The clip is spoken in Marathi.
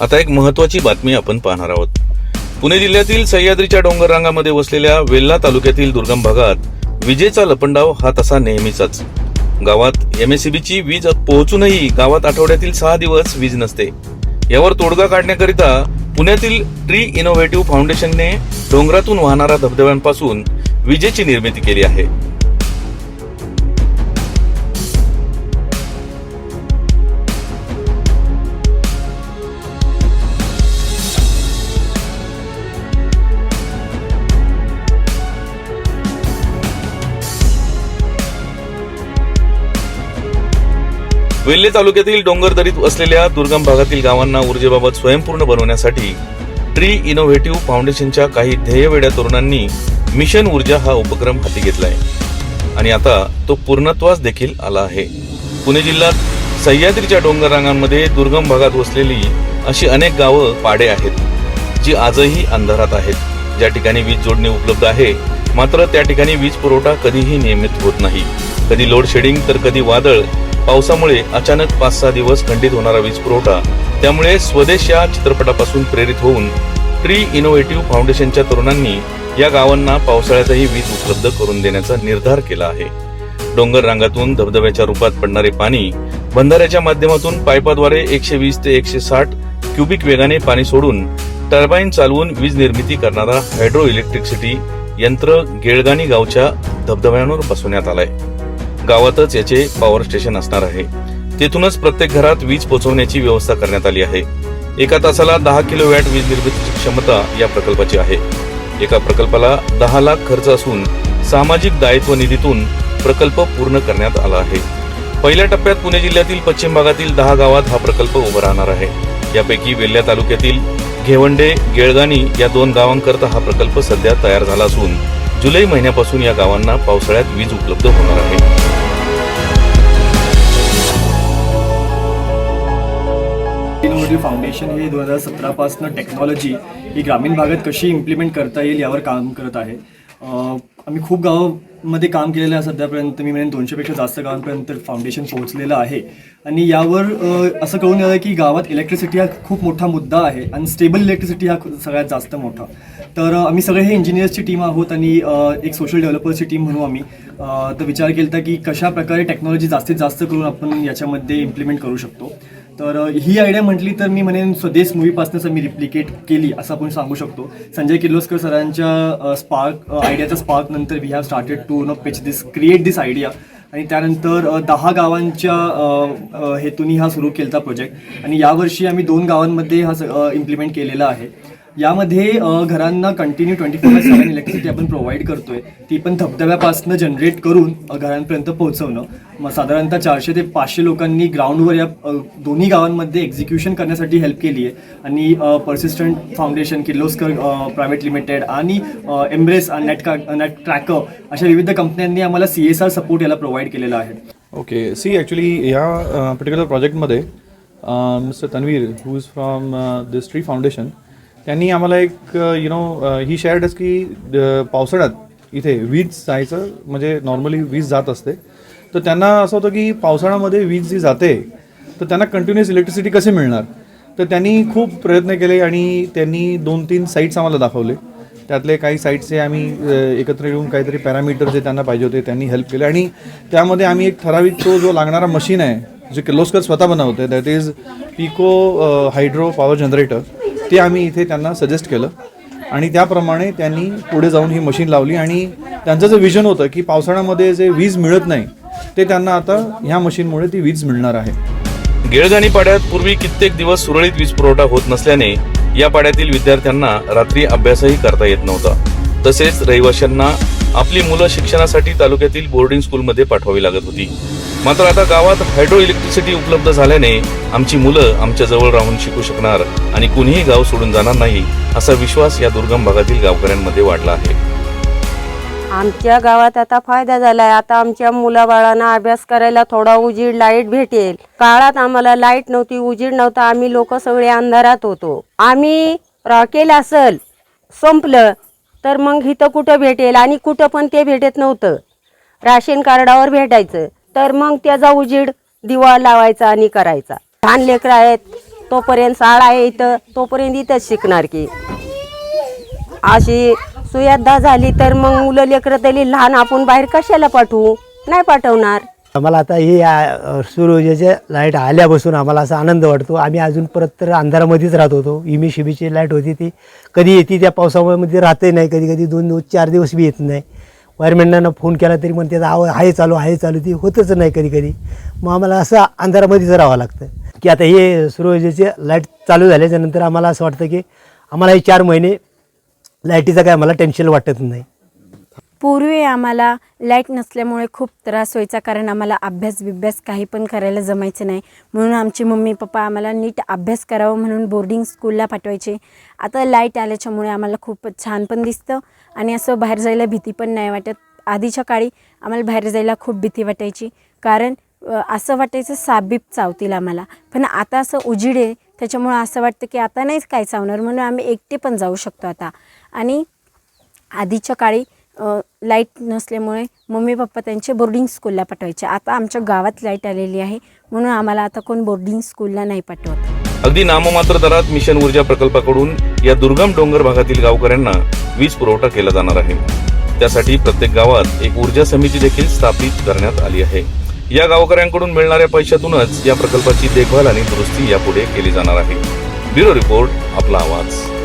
आता एक महत्वाची बातमी आपण पाहणार आहोत. पुणे जिल्ह्यातील सह्याद्रीच्या डोंगर रांगामध्ये वसलेल्या वेल्ला तालुक्यातील दुर्गम भागात विजेचा लपंडाव हा तसा नेहमीचाच. गावात एमएससीबीची वीज पोहोचूनही गावात आठवड्यातील सहा दिवस वीज नसते. यावर तोडगा काढण्याकरिता पुण्यातील ट्री इनोव्हेटिव्ह फाउंडेशनने डोंगरातून वाहणाऱ्या धबधब्यांपासून विजेची निर्मिती केली आहे. वेल्हे तालुक्यातील डोंगर दरीत असलेल्या दुर्गम भागातील गावांना ऊर्जेबाबत स्वयंपूर्ण बनवण्यासाठी ट्री इनोव्हेटिव्ह फाउंडेशनच्या काही ध्येयवेड्या तरुणांनी मिशन ऊर्जा हा उपक्रम हाती आहे आणि आता तो पूर्णत्वास देखील आला आहे. पुणे जिल्ह्यात सह्याद्रीच्या डोंगर रांगांमध्ये दुर्गम भागात वसलेली अशी अनेक गावं पाडे आहेत जी आजही अंधारात आहेत. ज्या ठिकाणी वीज जोडणी उपलब्ध आहे मात्र त्या ठिकाणी वीज पुरवठा कधीही नियमित होत नाही. कधी लोड शेडिंग तर कधी वादळ. पावसामुळे अचानक पाच सहा दिवस खंडित होणारा वीज पुरवठा. त्यामुळे स्वदेश या चित्रपटापासून प्रेरित होऊन ट्री इनोव्हेटिव्ह फाउंडेशनच्या तरुणांनी या गावांना पावसाळ्यातही वीज उपलब्ध करून देण्याचा निर्धार केला आहे. डोंगर रांगातून धबधब्याच्या रूपात पडणारे पाणी बंधाऱ्याच्या माध्यमातून पाईपाद्वारे एकशे वीस ते एकशे साठ क्युबिक वेगाने पाणी सोडून टर्बाईन चालवून वीज निर्मिती करणारा हायड्रो इलेक्ट्रिसिटी यंत्र गेळगाणी गावच्या धबधब्यांवर बसवण्यात आलाय. गावातच याचे पॉवर स्टेशन असणार आहे. तेथूनच प्रत्येक घरात वीज पोहोचवण्याची व्यवस्था करण्यात आली आहे. एका तासाला दहा किलो वॅट वीज निर्मितीची क्षमता या प्रकल्पाची आहे. एका प्रकल्पाला दहा लाख खर्च असून सामाजिक दायित्व निधीतून प्रकल्प पूर्ण करण्यात आला आहे. पहिल्या टप्प्यात पुणे जिल्ह्यातील पश्चिम भागातील दहा गावात हा प्रकल्प उभा राहणार आहे. यापैकी वेल्ल्या तालुक्यातील घेवंडे गेळगाणी या दोन गावांकरता हा प्रकल्प सध्या तयार झाला असून जुलै महिन्यापासून या गावांना पावसाळ्यात वीज उपलब्ध होणार आहे. मोदी फाउंडेशन हे दोन हजार सतरापासनं टेक्नॉलॉजी ही ग्रामीण भागात कशी इम्प्लिमेंट करता येईल यावर काम करत आहे. आम्ही खूप मध्ये काम केलेलं आहे सध्यापर्यंत. मी म्हणेन दोनशेपेक्षा जास्त गावांपर्यंत फाउंडेशन पोहोचलेलं आहे. आणि यावर असं कळून आलं की गावात इलेक्ट्रिसिटी हा खूप मोठा मुद्दा आहे. आणि स्टेबल इलेक्ट्रिसिटी हा खू- सगळ्यात जास्त मोठा. तर आम्ही सगळे हे इंजिनियर्सची टीम आहोत आणि एक सोशल डेव्हलपर्सची टीम म्हणू आम्ही. तर विचार केला की कशा प्रकारे टेक्नॉलॉजी जास्तीत जास्त करून आपण याच्यामध्ये इम्प्लिमेंट करू शकतो. तर अ, ही आयडिया म्हटली तर मी म्हणेन स्वदेश मूवीपासूनच मी रिप्लिकेट केली असं आपण सांगू शकतो. संजय किर्लोस्कर सरांच्या स्पार्क आयडियाचा स्पार्क नंतर we have started to know pitch this create this idea आणि त्यानंतर दहा गावांच्या अ, हेतून हा सुरू केला प्रोजेक्ट आणि यावर्षी आम्ही दोन गावांमध्ये हा इम्प्लिमेंट केलेला आहे. यामध्ये घरांना continue twenty four by seven electricity आपण प्रोव्हाइड करतोय. ती पण धबधब्यापासून जनरेट करून घरांपर्यंत पोहोचवणं. मग साधारणतः चारशे ते पाचशे लोकांनी ग्राउंडवर या दोन्ही गावांमध्ये एक्झिक्युशन करण्यासाठी हेल्प केली आहे. आणि persistent foundation Kirloskar private limited आणि एम्ब्रेस नेट का नेट ट्रॅकर अशा विविध कंपन्यांनी आम्हाला सी एस आर सपोर्ट याला प्रोव्हाइड केलेला आहे. ओके सी ॲक्च्युली ह्या पर्टिक्युलर प्रोजेक्टमध्ये mister Tanveer who is from this tree foundation त्यांनी आम्हाला एक you know he shared key पावसाळ्यात इथे वीज जायचं म्हणजे नॉर्मली वीज जात असते. तर त्यांना असं होतं की पावसाळ्यामध्ये वीज जी जाते तर त्यांना कंटिन्युअस इलेक्ट्रिसिटी कसे मिळणार? तर त्यांनी खूप प्रयत्न केले आणि त्यांनी दोन तीन साईट्स आम्हाला दाखवले. त्यातले काही साईट्सचे आम्ही एकत्र येऊन काहीतरी पॅरामीटर जे त्यांना पाहिजे होते त्यांनी हेल्प केले. आणि त्यामध्ये आम्ही एक ठराविक तो जो लागणारा मशीन आहे जे किर्लोस्कर स्वतः बनवते that is pico hydro power generator ते आम्ही इथे त्यांना सजेस्ट केलं. आणि त्याप्रमाणे त्यांनी पुढे जाऊन ही मशीन लावली आणि त्यांचं जे विजन होतं की पावसाळ्यामध्ये जे वीज मिळत नाही ते त्यांना आता ह्या मशीनमुळे ती वीज मिळणार आहे. गेळगाणी पाड्यात पूर्वी कित्येक दिवस सुरळीत वीज पुरवठा होत नसल्याने या पाड्यातील विद्यार्थ्यांना रात्री अभ्यासही करता येत नव्हता. तसेच रहिवाशांना आपली मुलं शिक्षणासाठी तालुक्यातील बोर्डिंग स्कूलमध्ये पाठवावी लागत होती. मात्र आता गावात हायड्रो इलेक्ट्रिसिटी उपलब्ध झाल्याने आमची मुलं आमच्या जवळ राहून शिकू शकणार आणि कुणीही गाव सोडून जाणार नाही असा विश्वास या दुर्गम भागातील गावकऱ्यांमध्ये वाढला आहे. आमच्या गावात आता फायदा झालाय. आता आमच्या मुलाबाळांना अभ्यास करायला थोडा उजीड लाइट भेटेल. काळात आम्हाला लाइट नव्हती उजीड नव्हता. आम्ही लोक सगळे अंधारात होतो. आम्ही रॉकेल असल संपलं तर मग इथं कुठं भेटेल? आणि कुठं पण ते भेटत नव्हतं. राशन कार्डावर भेटायचं. तर मग त्याचा उजीड दिवा लावायचा आणि करायचा. लहान लेकरं आहेत तोपर्यंत शाळा आहे इथं तोपर्यंत इथंच शिकणार की. अशी सुयाद्धा झाली तर मग मुलं लेकरं तरी लहान आपण बाहेर कशाला पाठवू? नाही पाठवणार. आम्हाला आता ही आ, लाइट आल्यापासून आम्हाला असा आनंद वाटतो. आम्ही अजून परत तर अंधारामध्येच राहत होतो. इमी शिबीची लाइट होती ती. कधी येते त्या पावसामध्ये राहतही नाही. कधी कधी दोन दिवस चार दिवस बी येत नाही. वायरमॅननं फोन केला तरी पण त्याचा आव आहे चालू आहे चालू ती होतच नाही कधी कधी. मग आम्हाला असं अंधारामध्येच राहावं लागतं. की आता हे सूर्यऊर्जेचे लाइट चालू झाल्याच्यानंतर आम्हाला असं वाटतं की आम्हाला हे चार महिने लाईटीचं काय आम्हाला टेन्शन वाटत नाही. पूर्वी आम्हाला लाइट नसल्यामुळे खूप त्रास व्हायचा कारण आम्हाला अभ्यास बिभ्यास काही पण करायला जमायचं नाही. म्हणून आमचे मम्मी पप्पा आम्हाला नीट अभ्यास करावं म्हणून बोर्डिंग स्कूलला पाठवायचे. आता लाइट आल्याच्यामुळे आम्हाला खूप छान पण दिसतं आणि असं बाहेर जायला भीती पण नाही वाटत. आधीच्या काळी आम्हाला बाहेर जायला खूप भीती वाटायची कारण असं वाटायचं साबीप चावतील आम्हाला. पण आता असं उजिड आहे त्याच्यामुळं असं वाटतं की आता नाहीच काय चावणार म्हणून आम्ही एकटे पण जाऊ शकतो आता. आणि आधीच्या काळी लाइट नसल्यामुळे मम्मी पप्पा त्यांचे बोर्डिंग स्कूलला पाठवायचे. आता आमच्या गावात लाइट आलेली आहे म्हणून आम्हाला आता कोण बोर्डिंग स्कूलला नाही पाठवत. अगदी नाममात्र दरात मिशन ऊर्जा प्रकल्पाकडून या दुर्गम डोंगर भागातील गावकऱ्यांना वीज पुरवठा केला जाणार आहे. त्यासाठी प्रत्येक गावात एक ऊर्जा समिती देखील स्थापित करण्यात आली आहे. या गावकऱ्यांकडून मिळणाऱ्या पैशातूनच या प्रकल्पाची देखभाल आणि दुरुस्ती यापुढे केली जाणार आहे. ब्युरो रिपोर्ट आपला आवाज.